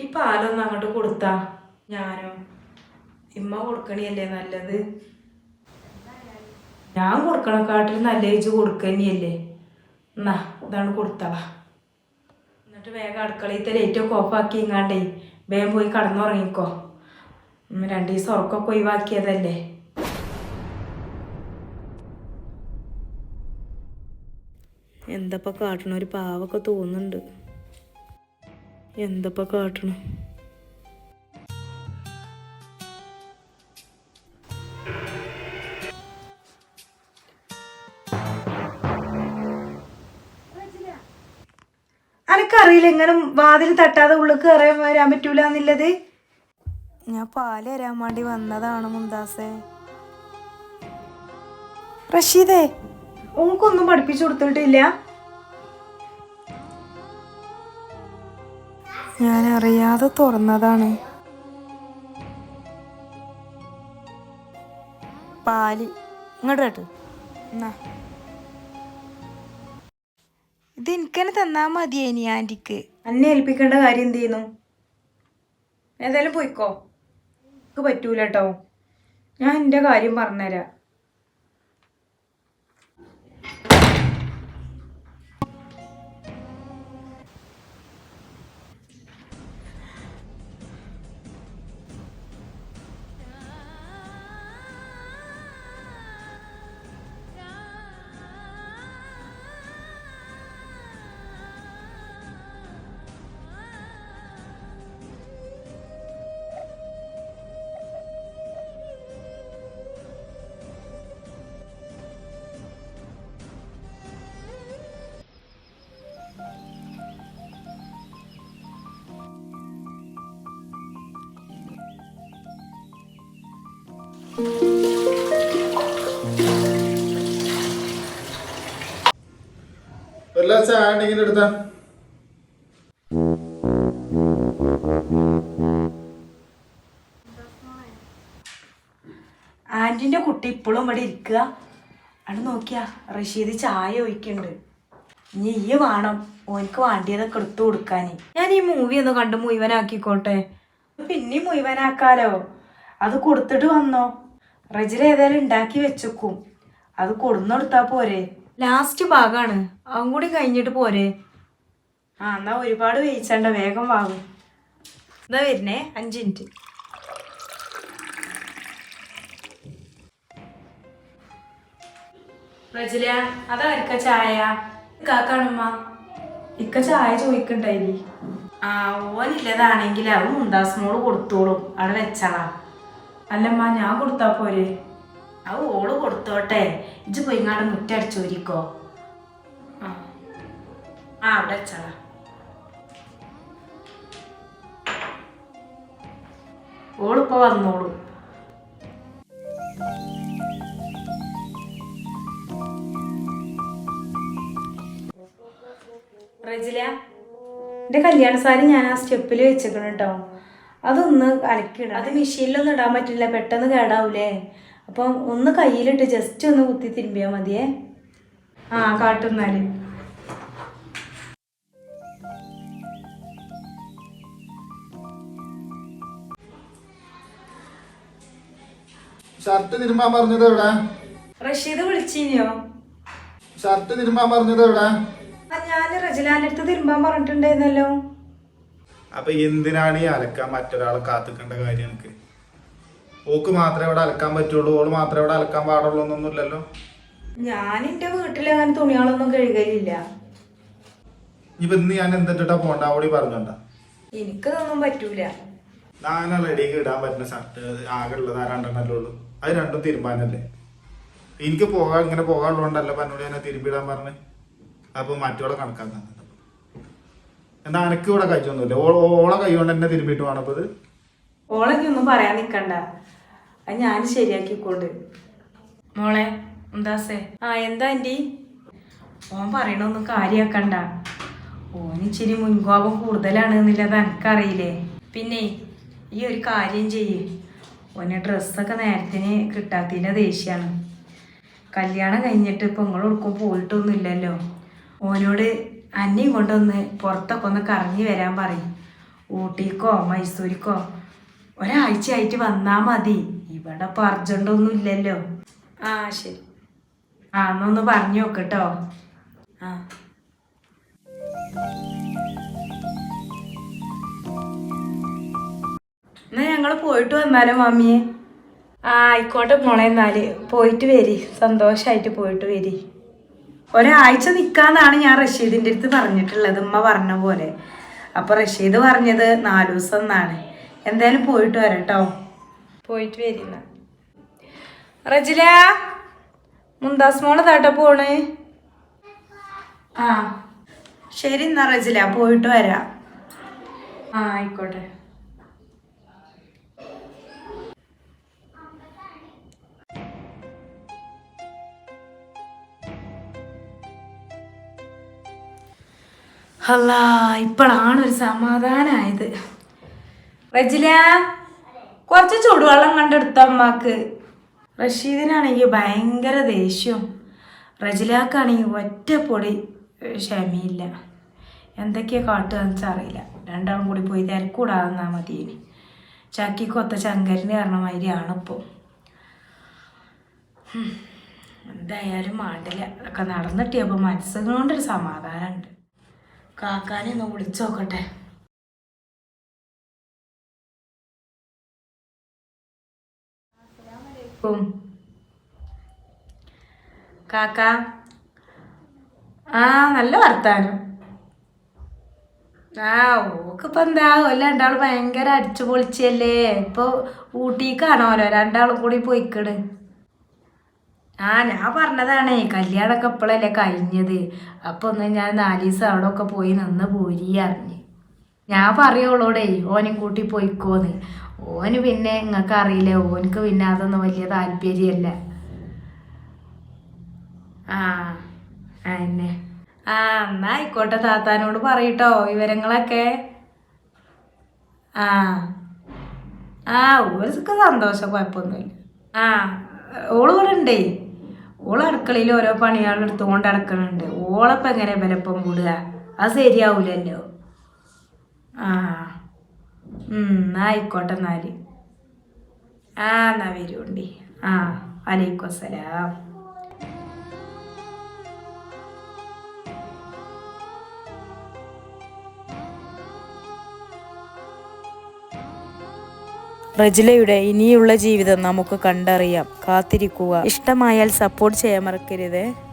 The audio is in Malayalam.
ഈ പാലൊന്നും അങ്ങോട്ട് കൊടുത്താ. ഞാനോ? ഇമ്മ കൊടുക്കണിയല്ലേ നല്ലത്? ഞാൻ കൊടുക്കണക്കാട്ടിൽ നല്ല ഏജ് കൊടുക്കന്നെയല്ലേ. എന്നാ ഇതാണ് കൊടുത്തളാ. എന്നിട്ട് വേഗം അടുക്കളയിലത്തെ ലൈറ്റൊക്കെ ഓഫാക്കി ഇങ്ങാണ്ടേ വേഗം പോയി കടന്നുറങ്ങിക്കോ. രണ്ട് ദിവസം ഉറക്കമൊക്കെ ഒഴിവാക്കിയതല്ലേ. എന്തപ്പോ കാട്ടണ ഒരു പാവൊക്കെ തോന്നുന്നുണ്ട്. എന്തപ്പോ കാട്ടണം? അനക്കറിയില്ല എങ്ങനെ വാതിൽ തട്ടാതെ ഉള്ളിൽ കയറാൻ വരാൻ പറ്റൂല എന്നുള്ളത് ഞാൻ പാൽ തരാൻ വേണ്ടി വന്നതാണ് മുന്താസേ റഷീദേ. ഉനക്കൊന്നും പഠിപ്പിച്ചു കൊടുത്തിട്ടില്ല? ഞാൻ അറിയാതെ തുറന്നതാണ്. പാൽ. ഇങ്ങോട്ട് കേട്ട്. എന്നാ. ഇത് എനിക്കെന്നെ തന്നാ മതി ഇനി ആന്റിക്ക്. അന്നെ ഏൽപ്പിക്കേണ്ട കാര്യം എന്ത് ചെയ്യുന്നു? ഏതായാലും പോയിക്കോ. എനിക്ക് പറ്റൂല കേട്ടോ ഞാൻ എന്റെ കാര്യം പറഞ്ഞുതരാം ഒരു ഗ്ലാസ് ഇങ്ങനെ എടുത്ത? ആന്റിന്റെ കുട്ടി ഇപ്പോഴും ഇവിടെ ഇരിക്കുക. അവിടെ നോക്കിയാ റഷീദ് ചായ ഒഴിക്കുന്നുണ്ട്. ഇനി ഈ വേണം ഓനിക്ക് വേണ്ടിയതൊക്കെ എടുത്തു കൊടുക്കാൻ ഞാൻ ഈ മൂവി ഒന്ന് കണ്ട് മുഴുവനാക്കിക്കോട്ടെ. പിന്നെയും മുഴുവനാക്കാലോ? അത് കൊടുത്തിട്ട് വന്നോ? റജിൽ ഏതായാലും ഉണ്ടാക്കി വെച്ചേക്കും. അത് കൊടുന്നെടുത്താ പോരെ. ലാസ്റ്റ് ഭാഗമാണ് അതും കൂടി കഴിഞ്ഞിട്ട് പോരെ. ആ എന്നാ ഒരുപാട് വേയിച്ചണ്ട വേഗം വാങ്ങും. എന്താ വരുന്നേ അഞ്ച് മിനിറ്റ്. റജില അതായിരിക്ക ചായ? കാക്കാണുമ്മ. ഇക്ക ചായ ചോദിക്കണ്ടായി ആ ഓനില്ലതാണെങ്കിൽ അവൻ മുന്താസിനോട് കൊടുത്തോളും. അവിടെ വെച്ചാളാ. അല്ലമ്മ ഞാൻ കൊടുത്താ പോരെ. അത് ഓൾ കൊടുത്തോട്ടെ. ഇജ്ജ് പോയി ഇങ്ങാട് മുറ്റടിച്ചോരിക്കോ ആ. ആ അവിടെ അച്ചാ ഓളിപ്പോ വന്നോളൂ. റജില എന്റെ കല്യാണ സാരി ഞാൻ ആ സ്റ്റെപ്പിൽ വെച്ചേക്കണം കേട്ടോ അതൊന്ന് അലക്കിയിടണം. അത് മെഷീനിലൊന്നും ഇടാൻ പറ്റില്ല. പെട്ടെന്ന് കേടാവൂലേ? അപ്പം ഒന്ന് കയ്യിലിട്ട് ജസ്റ്റ് ഒന്ന് കുത്തി തിരുമ്പിയാൽ മതിയേ. ആ കാട്ടുന്നാൽ ഷർട്ട് തിരുമ്പാൻ പറഞ്ഞത് എവിടെ? റഷീദ് വിളിച്ചിനിയോ ഷർട്ട് തിരുമ്പാൻ പറഞ്ഞത് എവിടെ? ഞാൻ റജിലാന്റെ അടുത്ത് തിരുമ്പാൻ പറഞ്ഞിട്ടുണ്ടായിരുന്നല്ലോ. അപ്പൊ എന്തിനാണ് ഈ അലക്കാൻ മറ്റൊരാളെ കാത്തിക്കേണ്ട കാര്യം എനിക്ക്? ഓക്ക് മാത്രമേ ഇവിടെ അലക്കാൻ പറ്റുള്ളൂ ഓൾ മാത്രമേ ഇവിടെ അലക്കാൻ പാടുള്ളൂ എന്നൊന്നുമില്ലല്ലോ ഞാൻ എന്റെ വീട്ടിൽ അങ്ങനെ തുണികളൊന്നും കഴുകലില്ല. ഇപ്പൊ ഇന്ന് ഞാൻ എന്തിട്ടാ പോണ്ട? അവിടെ പറഞ്ഞോണ്ട. എനിക്കതൊന്നും പറ്റൂല. റെഡിക്ക് ഇടാൻ പറ്റുന്ന ഷർട്ട് ആകെ ഉള്ളത് ആ രണ്ടെണ്ണല്ലേ ഉള്ളൂ. അത് രണ്ടും തീരുമാനല്ലേ എനിക്ക് പോകാൻ ഇങ്ങനെ പോകാനുള്ളതുകൊണ്ടല്ല പന്നോട് ഞാൻ തിരുമ്പിടാൻ പറഞ്ഞ്. അപ്പൊ മറ്റോളെ കണക്കാക്കാൻ എന്നാ അനക്ക് ഇവിടെ കഴിച്ചൊന്നുമില്ല ഓളെ കൈ കൊണ്ട് എന്നെ തിരുമ്പിട്ട് വേണം അപ്പൊ ഇത്. ഓളൊക്കെ ഒന്നും പറയാൻ നിക്കണ്ട. അത് ഞാൻ ശരിയാക്കിക്കൊണ്ട്. മോളെ എന്താസേ? ആ എന്താ ആന്റി ഓൻ പറയണൊന്നും കാര്യാക്കണ്ട. ഓൻ ഇച്ചിരി മുൻകോപം കൂടുതലാണ് എന്നുള്ളത് എനിക്കറിയില്ലേ. പിന്നെ ഈ ഒരു കാര്യം ചെയ്യ്. ഓന് ഡ്രസ്സൊക്കെ നേരത്തിന് കിട്ടാത്തതിന്റെ ദേഷ്യമാണ് കല്യാണം കഴിഞ്ഞിട്ട് ഇപ്പം നിങ്ങൾ കൊടുക്കും പോയിട്ടൊന്നുമില്ലല്ലോ. ഓനോട് അന്നെയും കൊണ്ടൊന്ന് പുറത്തൊക്കെ ഒന്ന് കറങ്ങി വരാൻ പറയും. ഊട്ടിക്കോ മൈസൂരിക്കോ ഒരാഴ്ചയായിട്ട് വന്നാ മതി. ഇവിടെ ഇപ്പൊ അർജന്റൊന്നും ഇല്ലല്ലോ. ആ ശരി. ആ എന്നൊന്ന് പറഞ്ഞു നോക്കട്ടോ ആ. എന്നാ ഞങ്ങൾ പോയിട്ട് വന്നാലോ മാമിയെ? ആ ആയിക്കോട്ടെ മോളെ എന്നാൽ. പോയിട്ട് വരി. സന്തോഷായിട്ട് പോയിട്ട് വരി. ഒരാഴ്ച നിൽക്കാന്നാണ് ഞാൻ റഷീദിന്റെ അടുത്ത് പറഞ്ഞിട്ടുള്ളത് ഉമ്മ പറഞ്ഞ പോലെ. അപ്പൊ റഷീദ് പറഞ്ഞത് നാലു ദിവസം എന്നാണ്. എന്തായാലും പോയിട്ട് വരട്ടോ. പോയിട്ട് വരില്ല. റജില മുന്താസ് മോൾ താട്ട പോണ്. ആ ശരി എന്നാ റജില പോയിട്ട് വരാ. ആ ആയിക്കോട്ടെ. അല്ല ഇപ്പോഴാണ് ഒരു സമാധാനമായത് റജില കുറച്ച് ചൂടുവെള്ളം കണ്ടെടുത്ത അമ്മയ്ക്ക്. റഷീദിനാണെങ്കിൽ ഭയങ്കര ദേഷ്യം. റജിലാക്കാണെങ്കിൽ ഒറ്റ പൊടി ക്ഷമയില്ല. എന്തൊക്കെയാ കാട്ടുകയെന്ന് വെച്ചാൽ അറിയില്ല. രണ്ടാളും കൂടി പോയി തിരക്കൂടാതെന്നാ മതി ഇനി ചക്കിക്കൊത്ത കാരണം കാരണമാതിരിയാണ് ഇപ്പോൾ എന്തായാലും മാണ്ടില്ല. അതൊക്കെ നടന്നിട്ടിയപ്പോൾ മനസ്സുകൊണ്ടൊരു സമാധാനമുണ്ട് കാക്കാനെ ഒന്ന് വിളിച്ചു നോക്കട്ടെ കാക്ക. ആ നല്ല വർത്താനം. ആ ഓക്കിപ്പോ എന്താ? ഓൽ രണ്ടാളും ഭയങ്കര അടിച്ചു പൊളിച്ചല്ലേ? ഇപ്പൊ ഊട്ടിക്കാണോലോ രണ്ടാളും കൂടി പോയിക്കണ്. ആ ഞാൻ പറഞ്ഞതാണേ കല്യാണമൊക്കെ ഇപ്പോഴല്ലേ കഴിഞ്ഞത്. അപ്പൊ ഒന്ന് ഞാൻ നാല് ദിവസം അവിടെ ഒക്കെ പോയി നിന്ന് പോരി അറിഞ്ഞ്. ഞാൻ പറയുള്ളൂടേ ഓനും കൂട്ടി പോയിക്കോന്ന്. ഓന് പിന്നെ നിങ്ങൾക്ക് അറിയില്ലേ? ഓനക്ക് പിന്നെ അതൊന്നും വലിയ താല്പര്യമല്ല ആ എന്നെ ആ എന്നാ ആയിക്കോട്ടെ താത്താനോട് പറയട്ടോ വിവരങ്ങളൊക്കെ. ആ. ആ ഓർക്ക് സന്തോഷം കുഴപ്പമൊന്നുമില്ല. ആ ഓൾ ഇവിടെ ഉണ്ടേ? ഓൾ അടുക്കളയിൽ ഓരോ പണികൾ എടുത്തുകൊണ്ട് അടുക്കണുണ്ട് ഓളപ്പം എങ്ങനെ ബലപ്പം കൂടുക? അത് ശരിയാവൂലല്ലോ? ആ. ആയിക്കോട്ടെ എന്നാൽ. ആ എന്നാ വരുണ്ടി. ആ വലൈക്കും അസ്സലാം റജിലയുടെ ഇനിയുള്ള ജീവിതം നമുക്ക് കണ്ടറിയാം. കാത്തിരിക്കുക. ഇഷ്ടമായാൽ സപ്പോർട്ട് ചെയ്യാൻ മറക്കരുത്.